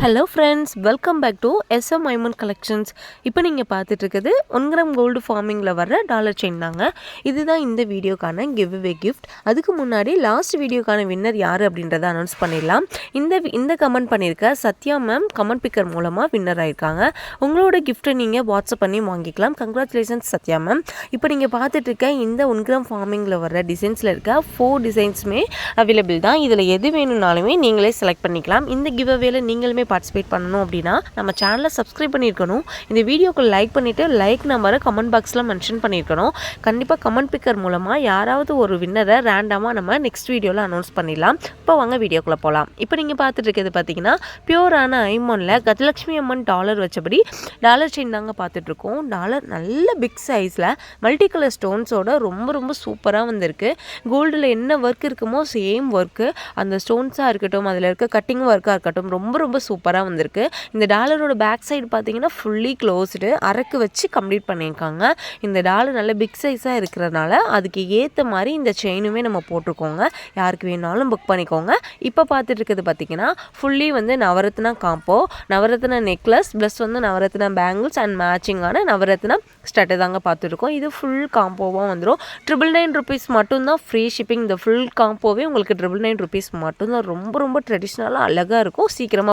Hello friends welcome back to S M collections இப்போ நீங்கள் பார்த்துட்ருக்குது ஒன் கிராம் கோல்டு ஃபார்மிங்கில் வர்ற டாலர் செயின் தாங்க. இதுதான் இந்த வீடியோக்கான கிவ் அவே கிஃப்ட் அதுக்கு முன்னாடி லாஸ்ட் வீடியோக்கான வின்னர் யார் அப்படின்றத அனௌன்ஸ் பண்ணிடலாம். இந்த வி- இந்த கமெண்ட் பண்ணியிருக்க சத்யா மேம் கமெண்ட் பிக்கர் மூலமாக வின்னர் ஆயிருக்காங்க. உங்களோட கிஃப்ட்டை நீங்கள் வாட்ஸ்அப் பண்ணி வாங்கிக்கலாம். கங்க்ராச்சுலேஷன்ஸ் சத்யா மேம் இப்போ நீங்கள் பார்த்துட்ருக்க இந்த ஒன் கிராம் ஃபார்மிங்கில் வர்ற டிசைன்ஸில் இருக்க ஃபோர் டிசைன்ஸுமே அவைலபிள் தான். இதில் எது வேணும்னாலுமே நீங்களே செலக்ட் பண்ணிக்கலாம். இந்த கிவ் அவேல நீங்களுமே பார்ட்டிசிபேட் பண்ணணும் அப்படின்னா நம்ம சேனலை சப்ஸ்கிரைப் பண்ணியிருக்கணும். இந்த வீடியோக்கு லைக் பண்ணிவிட்டு லைக் நம்பரை கமெண்ட் பாக்ஸில் மென்ஷன் பண்ணியிருக்கணும். கண்டிப்பாக கமெண்ட் பிக்கர் மூலமாக யாராவது ஒரு வின்னரை ரேண்டமாக நம்ம நெக்ஸ்ட் வீடியோவில் அனௌன்ஸ் பண்ணிடலாம். இப்போ வாங்க வீடியோக்குள்ளே போகலாம் இப்போ நீங்கள் பார்த்துட்டு இருக்கிறது பார்த்தீங்கன்னா பியூரான ஐமோனில் கஜலட்சுமி அம்மன் டாலர் வச்சபடி டாலர் செயின் தாங்க பார்த்துட்ருக்கோம் டாலர் நல்ல பிக் சைஸில் மல்டி கலர் ஸ்டோன்ஸோட ரொம்ப ரொம்ப சூப்பராக வந்திருக்கு. கோல்டில் என்ன ஒர்க் இருக்குமோ சேம் ஒர்க்கு அந்த ஸ்டோன்ஸாக இருக்கட்டும் அதில் இருக்க கட்டிங் ஒர்க்காக இருக்கட்டும் ரொம்ப ரொம்ப சூப்பர் சூப்பராக வந்திருக்கு. இந்த டாலரோட பேக் சைடு பார்த்தீங்கன்னா ஃபுல்லி க்ளோஸ்டு அரக்கு வச்சு கம்ப்ளீட் பண்ணியிருக்காங்க. இந்த டாலர் நல்ல பிக் சைஸாக இருக்கிறதுனால அதுக்கு ஏற்ற மாதிரி இந்த செயினுமே நம்ம போட்டிருக்கோங்க. யாருக்கு வேணாலும் புக் பண்ணிக்கோங்க. இப்போ பார்த்துட்டு இருக்கிறது பார்த்தீங்கன்னா ஃபுல்லி வந்து Navaratna combo Navaratna necklace plus வந்து நவரத்னா பேங்கிள்ஸ் அண்ட் மேட்சிங்கான நவரத்னா ஸ்டட்டு தாங்க பார்த்துருக்கோம் இது ஃபுல் காம்போவாக வந்துடும் ட்ரிபிள் நைன் ருபீஸ் மட்டும்தான் ஃப்ரீ ஷிப்பிங் இந்த ஃபுல் காம்போவே உங்களுக்கு ட்ரிபிள் நைன் ருபீஸ் மட்டும்தான். ரொம்ப ரொம்ப ட்ரெடிஷ்னலாக அழகாக இருக்கும். சீக்கிரமாக